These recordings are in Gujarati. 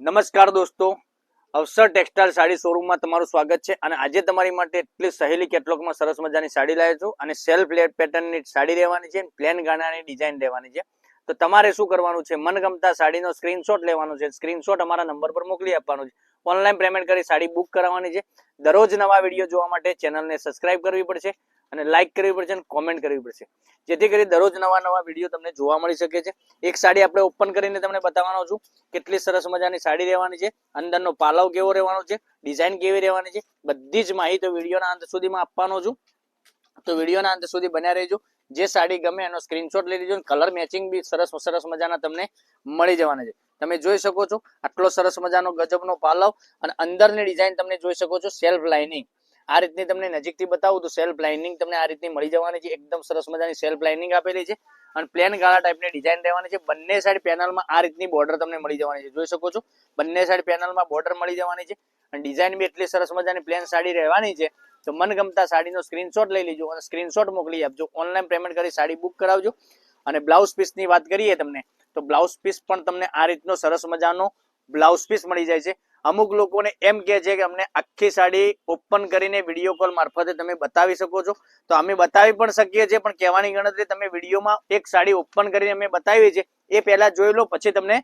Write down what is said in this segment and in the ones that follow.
નમસ્કાર દોસ્તો. અવસર ટેક્સટાઇલ સાડી શોરૂમમાં તમારું સ્વાગત છે અને આજે તમારી માટે એટલી સહેલી કેટલોગમાં સરસ મજાની સાડી લાવ્યો છું અને સેલ્ફ લેટ પેટર્નની સાડી લેવાની છે પ્લેન ગાણાની ડિઝાઇન લેવાની છે. તો તમારે શું કરવાનું છે? મનગમતા સાડીનો સ્ક્રીનશોટ લેવાનો છે. સ્ક્રીનશોટ અમારા નંબર પર મોકલી આપવાનો છે. ઓનલાઈન પેમેન્ટ કરી સાડી બુક કરાવવાની છે. દરરોજ નવા વીડિયો જોવા માટે ચેનલને સબસ્ક્રાઇબ કરવી પડશે. અને લાઇક કરવી પડશે અને કોમેન્ટ કરવી પડશે. જેથી કરી દરરોજ નવા નવા વીડિયો તમને જોવા મળી શકે છે. એક સાડી આપણે ઓપન કરીને તમને બતાવવાનો છું. કેટલી સરસ મજાની સાડી રહેવાની છે. અંદરનો પાલવ કેવો રહેવાનો છે? ડિઝાઇન કેવી રહેવાની છે? બધી જ માહિતી વિડીયોના અંત સુધીમાં આપવાનો છું. તો વિડીયોના અંત સુધી બન્યા રહેજો. જે સાડી ગમે એનો સ્ક્રીનશોટ લઈ લેજો કલર મેચિંગ બી સરસ સરસ મજાના તમને મળી જવાના છે. તમે જોઈ શકો છો આટલો સરસ મજાનો ગજબનો પાલવ અને અંદરની ડિઝાઇન તમને જોઈ શકો છો. સેલ્ફ લાઇનિંગ આ રીતની તમને નજીકથી બતાવું તો સેલ્ફ લાઇનિંગ તમને આ રીતની મળી જવાની છે. એકદમ સરસ મજાની સેલ્ફ લાઇનિંગ આપેલી છે અને પ્લેન ગાળા ટાઈપની ડિઝાઇન રહેવાની છે. બંને સાઈડ પેનલમાં આ રીતની બોર્ડર તમને મળી જવાની છે. જોઈ શકો છો? બંને સાઈડ પેનલમાં બોર્ડર મળી જવાની છે. અને ડિઝાઇન બી એટલી સરસ મજાની પ્લેન સાડી રહેવાની છે. તો મનગમતા સાડીનો સ્ક્રીનશોટ લઈ લેજો અને સ્ક્રીનશોટ મોકલી આપજો. ઓનલાઈન પેમેન્ટ કરી સાડી બુક કરાવજો. અને બ્લાઉઝ પીસની વાત કરીએ તમને, તો બ્લાઉઝ પીસ પણ તમને આ રીતનો સરસ મજાનો બ્લાઉઝ પીસ મળી જાય છે. અમુક લોકોને એમ કહે છે કે અમને આખી સાડી ઓપન કરીને વીડિયો કોલ મારફતે તમે બતાવી શકો છો. તો અમે બતાવી પણ શકીએ છીએ, પણ કહેવાની ગણતરી તમે વિડીયોમાં એક સાડી ઓપન કરીને અમે બતાવી છે એ પહેલા જોઈ લો, પછી તમને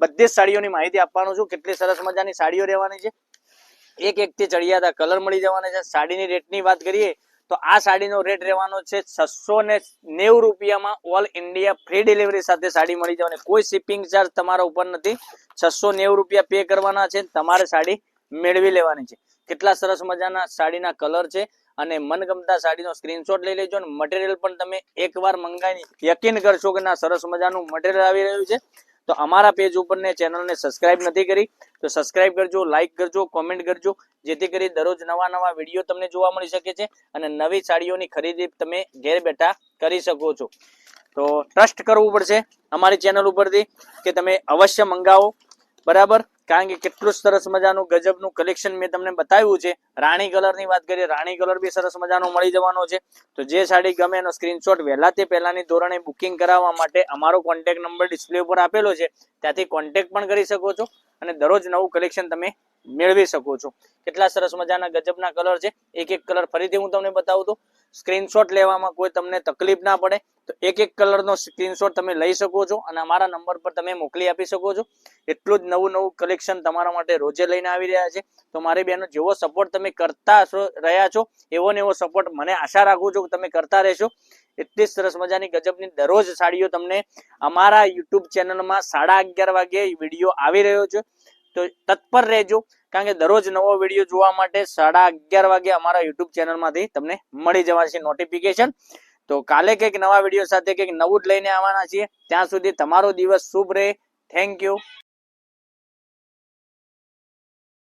બધી જ સાડીઓની માહિતી આપવાનું છું. કેટલી સરસ મજાની સાડીઓ રહેવાની છે. એક એક થી ચડિયાતા કલર મળી જવાના છે. સાડીની રેટની વાત કરીએ તો આ સાડીનો રેટ રહેવાનો છે છસો ને નેવું રૂપિયામાં ઓલ ઇન્ડિયા ફ્રી ડિલિવરી સાથે સાડી મળી જવાની. કોઈ શિપિંગ ચાર્જ તમારા ઉપર નથી. છસો નેવું રૂપિયા પે કરવાના છે. તમારે સાડી મેળવી લેવાની છે. કેટલા સરસ મજાના સાડીના કલર છે અને મનગમતા સાડીનો સ્ક્રીનશોટ લઈ લેજો અને મટીરિયલ પણ તમે એકવાર મંગાવી યકીન કરશો કે ના, સરસ મજાનું મટીરિયલ આવી રહ્યું છે. તો અમારા પેજ ઉપર ને ચેનલને સબસ્ક્રાઇબ નથી કરી. તો સબસ્ક્રાઇબ કરજો લાઈક કરજો કોમેન્ટ કરજો, જેથી કરી દરરોજ નવા નવા વીડિયો તમને જોવા મળી શકે છે અને નવી સાડીઓની ખરીદી તમે ઘેર બેઠા કરી શકો છો. તો ટ્રસ્ટ કરવું પડશે અમારી ચેનલ ઉપરથી કે તમે અવશ્ય મંગાવો. બરાબર? કારણ કે કેટલું સરસ મજાનું ગજબનું કલેક્શન મેં તમને બતાવ્યું છે. રાણી કલરની વાત કરીએ, રાણી કલર બી સરસ મજાનો મળી જવાનો છે. તો જે સાડી ગમે એનો સ્ક્રીનશોટ વહેલા તે પહેલાની ધોરણે બુકિંગ કરાવવા માટે અમારો કોન્ટેક્ટ નંબર ડિસ્પ્લે ઉપર આપેલો છે. ત્યાંથી કોન્ટેક્ટ પણ કરી શકો છો અને દરરોજ નવું કલેક્શન તમે મેળવી શકો છો. કેટલા સરસ મજાના ગજબના કલર છે. એક એક કલર ફરીથી હું તમને બતાવું તો સ્ક્રીનશોટ લેવામાં કોઈ તમને તકલીફ ના પડે, તો એક એક કલરનો સ્ક્રીનશોટ તમે લઈ શકો છો અને અમારા નંબર પર તમે મોકલી આપી શકો છો. એટલું જ નવું નવું કલેક્શન તમારા માટે રોજે લઈને આવી રહ્યા છે. તો મારી બહેનો, જેવો સપોર્ટ તમે કરતા રહ્યા છો, એવો ને એવો સપોર્ટ મને આશા રાખું છું કે તમે કરતા રહેશો. એટલી સરસ મજાની ગજબની દરરોજ સાડીઓ તમને અમારા યુટ્યુબ ચેનલમાં સાડા અગિયાર વાગે વીડિયો આવી રહ્યો છે. તો તત્પર રહેજો. કારણ કે દરરોજ નવો વીડિયો જોવા માટે સાડા અગિયાર વાગે અમારા યુટ્યુબ ચેનલમાંથી તમને મળી જવાશે નોટિફિકેશન તો કાલે કંઈક નવા વીડિયો સાથે કંઈક નવું જ લઈને આવવાના છીએ. ત્યાં સુધી તમારો દિવસ શુભ રહે. Thank you